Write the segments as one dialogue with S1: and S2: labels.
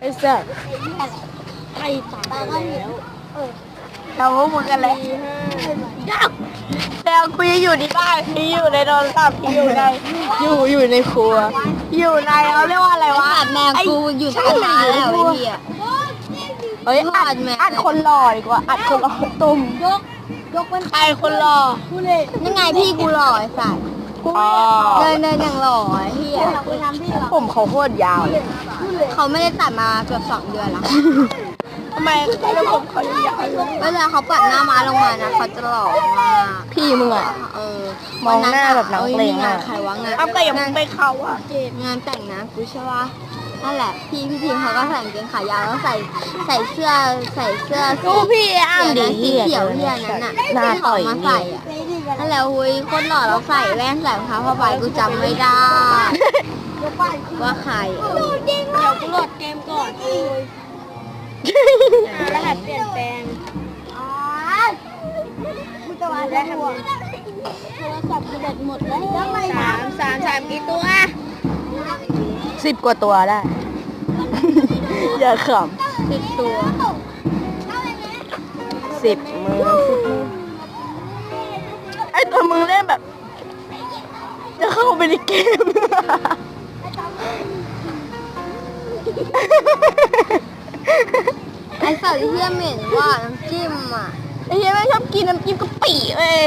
S1: ไอ้สัส
S2: ไปตายแล้ว
S1: เราพวกมึงกันเลยแต่กูยังอยู่ที่บ้านพี่อยู่ในโทรศัพท์พี่อยู่ในอยู่อยู่ในครัว อยู่ในเขาเรียกว่าอะไรวะ
S2: ขาดแมวกูอยู่ตั้งนานแล้วไอ้เหี้ย
S1: เฮ้ยอัด
S2: ขาดแมว
S1: อัดคนหล่อดีกว่าอัดคนหล่อตุ่ม
S2: ยกยกมัน
S1: อัดคนหล่อ
S2: ยังไงพี่กูหล่อไอ้สัส
S1: อ๋อ
S2: เดินเดินอย่างหล่อไอ้เหี้ย
S1: ผมเขาโคตรยาวเลย
S2: เขาไม่ได้ตัดมาเกือบสองเดือนแล้ว
S1: ทำไมแล้วผมเขายาว
S2: เวลาเขาปัดหน้าม้าลงมานะเขาจะหล่อมาก
S1: พี่มึงอะ
S2: เออ
S1: มองหน้าแบบนักเลง
S2: งามา
S1: นก
S2: ใครวะงาน
S1: อ้าวแต่ยังไปเขาอะ
S2: งานแต่งนะกูใช่ปะนั่นแหละ พี่พี่ทีมเขาก็ใส่กางเกงขายาวแล้วใส่ใส่เสื้อใส่เสื้อ
S1: ดูพี่อ้ามดิ
S2: สีเขียวที่อันนั้นน่ะ
S1: หน้าต่อย
S2: มาใส่อะ นั่นแหละหุยโคนหล่อแล้วใส่แว่นใส่รองเท้าผ้าใบกูจำไม่ได้ว่าใครอะ
S3: เดี๋ยวกูโหลดเกมก่อนรหัสเปลี่ยนแปลง
S2: มึงจะมา
S3: ได้ทำโทรศัพท์กูแบตหมดแล้วสามสามสามกี่ตัว
S1: สิบกว่าตัวได้อย่าข
S2: สิบตัวำ
S1: สิบมือสิบมือ ไอตัวมึงเล่นแบบ จะเข้าไปในเกม
S2: ไอ้สัตว์เหี้ยเหม็นว่าน้ำจิ้มอะ
S1: ไอ้เหี้ยแม่งชอบกินน้ำจิ้มกะปิเว้ย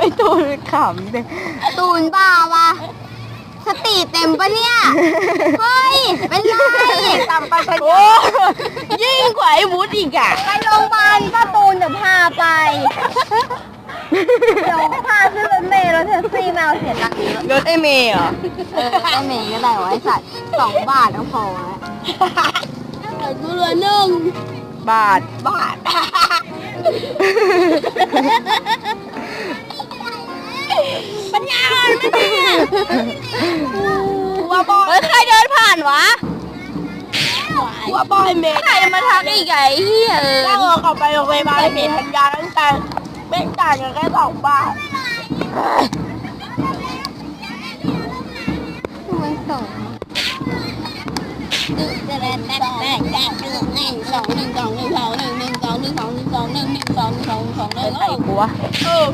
S1: ไอ้ตัวขำเนี่ย
S2: ตูนบ้าวะสติเต็มปะเนี่ย เฮ้ย เป็นไร
S1: ตามไปโอ้ยิ่งกว่าไอ้วุฒิอีกอะ
S2: ไปโรงพยาบาลป้าตูนเดี๋ยวพาไป เดี๋ยวพาขึ้นรถเม ล์รถแท็กซี่มาเอาเสียตังค์เยอะ
S1: รถไอเมย์เหรอ
S2: เออได้เมย์ก็ได้วะไอ้สัตว์สองบาทก็พอแล้ว
S3: แต่กูเหลือหนึ่ง
S1: บาท บาท
S3: ปัญญาอ่อนไม่ได้
S1: ว่าบอยเฮ้ยใครเดินผ่านวะว่าบอยเมย์ใครมาทักอีกไอ้เหี้ยเออถ้าเราเข้าไปโรงพยาบาลเมย์ทันยาตั้งแต่ไม่จ่ายกันแค่สองบาท
S3: แปดแปดแปดแปดหนึ่งสองหนึ่งสองหนึ่งสองหนึ่งหนึ่งสองหนึ่งสองหนึ่งสองหนึ่งหนึ่งสองสองสองห
S1: เป็
S3: นึ่
S1: น
S3: ง
S1: ไอ้กูวะ
S3: เออ